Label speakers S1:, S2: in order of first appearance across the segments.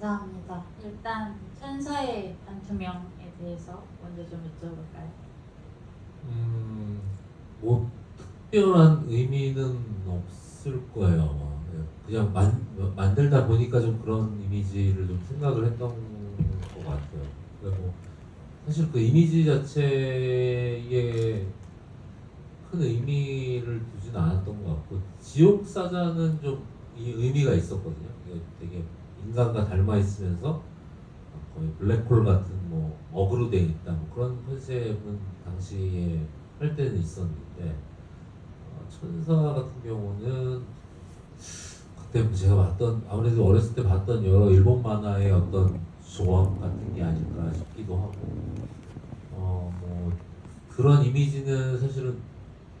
S1: 감사합니다. 일단 천사의 반투명에 대해서 먼저 좀 여쭤볼까요?
S2: 음, 뭐 특별한 의미는 없을 거예요. 예, 그냥 만, 만들다 보니까 좀 그런 이미지를 좀 생각을 했던 것 같아요. 그리고 사실 그 이미지 자체에 큰 의미를 두진 않았던 것 같고 지옥 사자는 좀 이 의미가 있었거든요. 이게 되게 인간과 닮아 있으면서 거의 블랙홀 같은 뭐 어그로 돼 있다 뭐 그런 컨셉은 당시에 할 때는 있었는데 어, 천사 같은 경우는 그때 뭐 제가 봤던 아무래도 어렸을 때 봤던 여러 일본 만화의 어떤 조합 같은 게 아닐까 싶기도 하고 어 뭐 그런 이미지는 사실은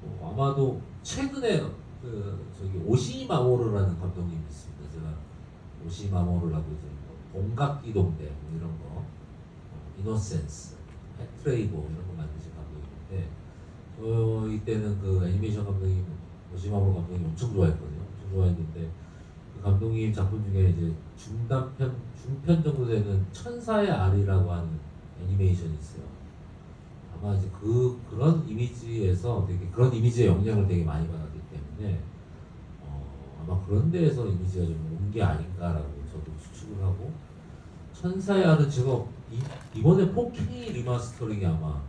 S2: 뭐 아마도 최근에 그 저기 오시마모르라는 감독님이 있습니다. 제가 오시마모르라고 이제 뭐 공각기동대 뭐 이런 거 어, 이노센스, 해트레이고 이런 거 만드신 감독인데 저희 때는 그 애니메이션 감독님 오시마모르 감독님 엄청 좋아했거든요. 엄청 좋아했는데 그 감독님 작품 중에 이제 중단편, 중편 정도 되는 천사의 알이라고 하는 애니메이션이 있어요. 아마 이제 그 그런 이미지에서 되게 그런 이미지의 영향을 되게 많이 어, 아마 그런 데에서 이미지가 좀 온 게 아닌가라고 저도 추측을 하고 천사의 알은 제가 이, 이번에 4K 리마스터링이 아마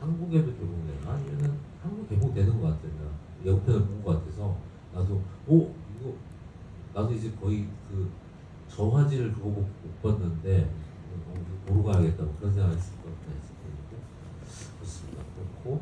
S2: 한국에도 개봉되나 아니면은 한국 개봉되는 것 같아요. 예고편을 본 것 같아서 나도 오 이거 나도 이제 거의 그 저화질 그거 못, 못 봤는데 어, 보러 가야겠다 뭐 그런 생각을 했을 것 같아요. 그렇습니다. 그렇고